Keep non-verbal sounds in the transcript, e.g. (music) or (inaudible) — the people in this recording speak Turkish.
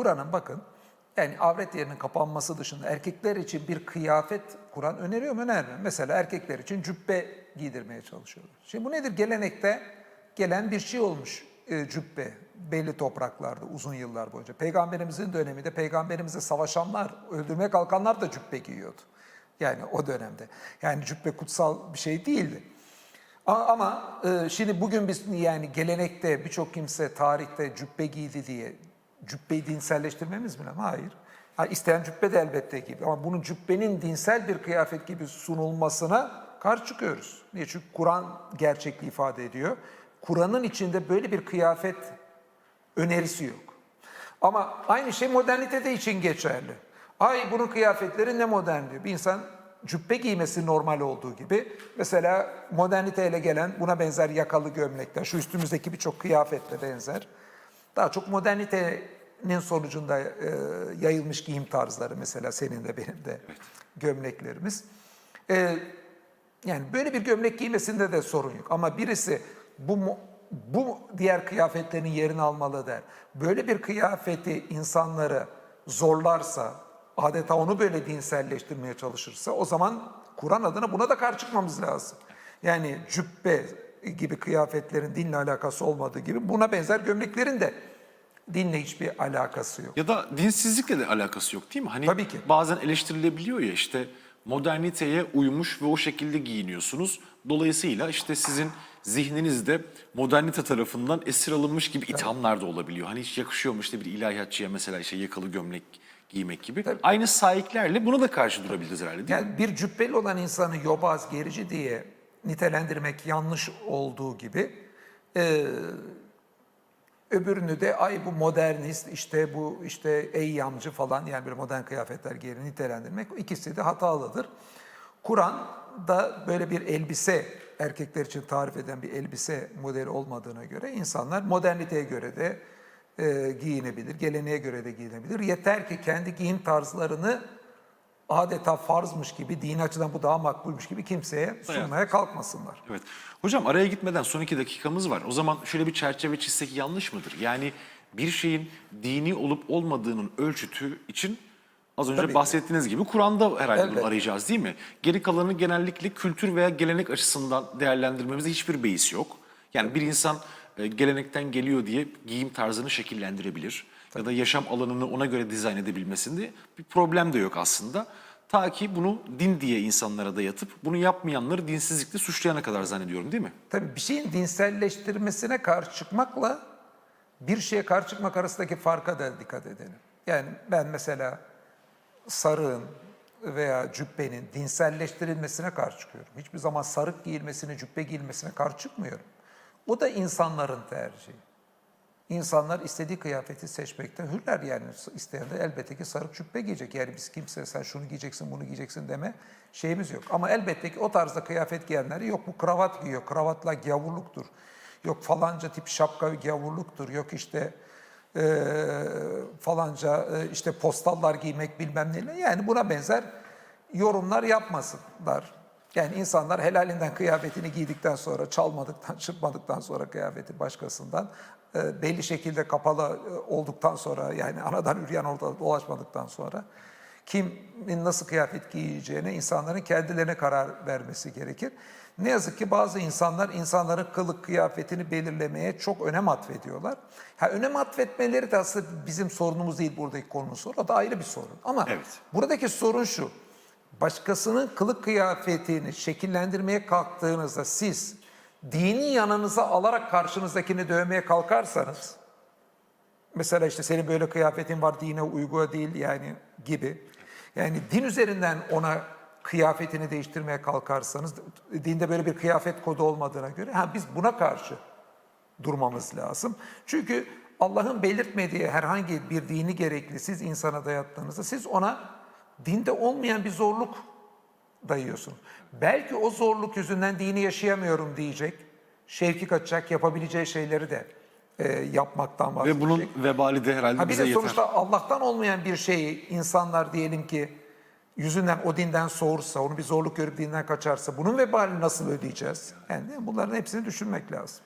Kur'an'ın bakın yani avret yerinin kapanması dışında erkekler için bir kıyafet Kur'an öneriyor mu önermiyor. Mesela erkekler için cübbe giydirmeye çalışıyorlar. Şimdi bu nedir? Gelenekte gelen bir şey olmuş e, cübbe belli topraklarda uzun yıllar boyunca. Peygamberimizin döneminde peygamberimize savaşanlar, öldürmeye kalkanlar da cübbe giyiyordu. Yani o dönemde. Yani cübbe kutsal bir şey değildi. Ama e, şimdi bugün biz yani gelenekte birçok kimse tarihte cübbe giydi diye cübbeyi dinselleştirmemiz mi? Hayır. Ha, isteyen cübbe de elbette gibi. Ama bunun cübbenin dinsel bir kıyafet gibi sunulmasına karşı çıkıyoruz. Niye? Çünkü Kur'an gerçekliği ifade ediyor. Kur'an'ın içinde böyle bir kıyafet önerisi yok. Ama aynı şey modernitede için geçerli. Ay bunun kıyafetleri ne modern diyor. Bir insan cübbe giymesi normal olduğu gibi mesela moderniteyle gelen buna benzer yakalı gömlekler, şu üstümüzdeki birçok kıyafetle benzer. Daha çok modernitenin sonucunda e, yayılmış giyim tarzları mesela senin de benim de gömleklerimiz. E, yani böyle bir gömlek giymesinde de sorun yok. Ama birisi bu bu diğer kıyafetlerin yerini almalı der. Böyle bir kıyafeti insanları zorlarsa, adeta onu böyle dinselleştirmeye çalışırsa o zaman Kur'an adına buna da karşı çıkmamız lazım. Yani cübbe gibi kıyafetlerin dinle alakası olmadığı gibi buna benzer gömleklerin de dinle hiçbir alakası yok. Ya da dinsizlikle de alakası yok değil mi? Hani Tabii ki. bazen eleştirilebiliyor ya işte moderniteye uymuş ve o şekilde giyiniyorsunuz. Dolayısıyla işte sizin zihninizde modernite tarafından esir alınmış gibi ithamlar da olabiliyor. Hani hiç yakışıyormuş da bir ilahiyatçıya mesela işte yakalı gömlek giymek gibi. Aynı sahiplerle buna da karşı durabiliriz herhalde değil mi? Yani bir cübbeli olan insanı yobaz, gerici diye nitelendirmek yanlış olduğu gibi e, öbürünü de ay bu modernist işte bu işte eyyamcı falan yani bir modern kıyafetler giyer nitelendirmek ikisi de hatalıdır. Kur'an'da böyle bir elbise erkekler için tarif eden bir elbise modeli olmadığına göre insanlar moderniteye göre de e, giyinebilir, geleneğe göre de giyinebilir. Yeter ki kendi giyim tarzlarını adeta farzmış gibi, dini açıdan bu daha makbulmuş gibi kimseye sunmaya kalkmasınlar. Evet. Hocam araya gitmeden son iki dakikamız var. O zaman şöyle bir çerçeve çizsek yanlış mıdır? Yani bir şeyin dini olup olmadığının ölçütü için az önce Tabii ki. bahsettiğiniz gibi Kur'an'da herhalde bunu Elbette. arayacağız değil mi? Geri kalanı genellikle kültür veya gelenek açısından değerlendirmemizde hiçbir beis yok. Yani bir insan e, gelenekten geliyor diye giyim tarzını şekillendirebilir. Ya da yaşam alanını ona göre dizayn edebilmesinde bir problem de yok aslında. Ta ki bunu din diye insanlara dayatıp bunu yapmayanları dinsizlikle suçlayana kadar zannediyorum değil mi? Tabii bir şeyin dinselleştirmesine karşı çıkmakla bir şeye karşı çıkmak arasındaki farka da dikkat edelim. Yani ben mesela sarığın veya cübbenin dinselleştirilmesine karşı çıkıyorum. Hiçbir zaman sarık giyilmesine, cübbe giyilmesine karşı çıkmıyorum. O da insanların tercihi. İnsanlar istediği kıyafeti seçmekten hürler yani isteyen de elbette ki sarık cübbe giyecek. Yani biz kimse sen şunu giyeceksin bunu giyeceksin deme şeyimiz yok. Ama elbette ki o tarzda kıyafet giyenleri yok bu kravat giyiyor. Kravatla gavurluktur. Yok falanca tip şapka gavurluktur. Yok işte eee, falanca eee, işte postallar giymek bilmem neyle. Yani buna benzer yorumlar yapmasınlar. Yani insanlar helalinden kıyafetini giydikten sonra, çalmadıktan, (laughs) çırpmadıktan sonra kıyafeti başkasından, e, belli şekilde kapalı e, olduktan sonra, yani anadan üryan orada dolaşmadıktan sonra, kimin nasıl kıyafet giyeceğine insanların kendilerine karar vermesi gerekir. Ne yazık ki bazı insanlar insanların kılık kıyafetini belirlemeye çok önem atfediyorlar. Ha, önem atfetmeleri de aslında bizim sorunumuz değil buradaki konumuz sorun. O da ayrı bir sorun. Ama Evet. buradaki sorun şu. Başkasının kılık kıyafetini şekillendirmeye kalktığınızda siz dini yanınıza alarak karşınızdakini dövmeye kalkarsanız mesela işte senin böyle kıyafetin var dine uygun değil yani gibi. Yani din üzerinden ona kıyafetini değiştirmeye kalkarsanız dinde böyle bir kıyafet kodu olmadığına göre ha biz buna karşı durmamız lazım. Çünkü Allah'ın belirtmediği herhangi bir dini gerekli siz insana dayattığınızda siz ona dinde olmayan bir zorluk dayıyorsun. Belki o zorluk yüzünden dini yaşayamıyorum diyecek. Şevki kaçacak, yapabileceği şeyleri de e, yapmaktan Ve vazgeçecek. bunun vebali de herhalde Ha bir bize de yeter. sonuçta Allah'tan olmayan bir şeyi insanlar diyelim ki yüzünden o dinden soğursa, onu bir zorluk görüp dinden kaçarsa bunun vebalini nasıl ödeyeceğiz? Yani bunların hepsini düşünmek lazım.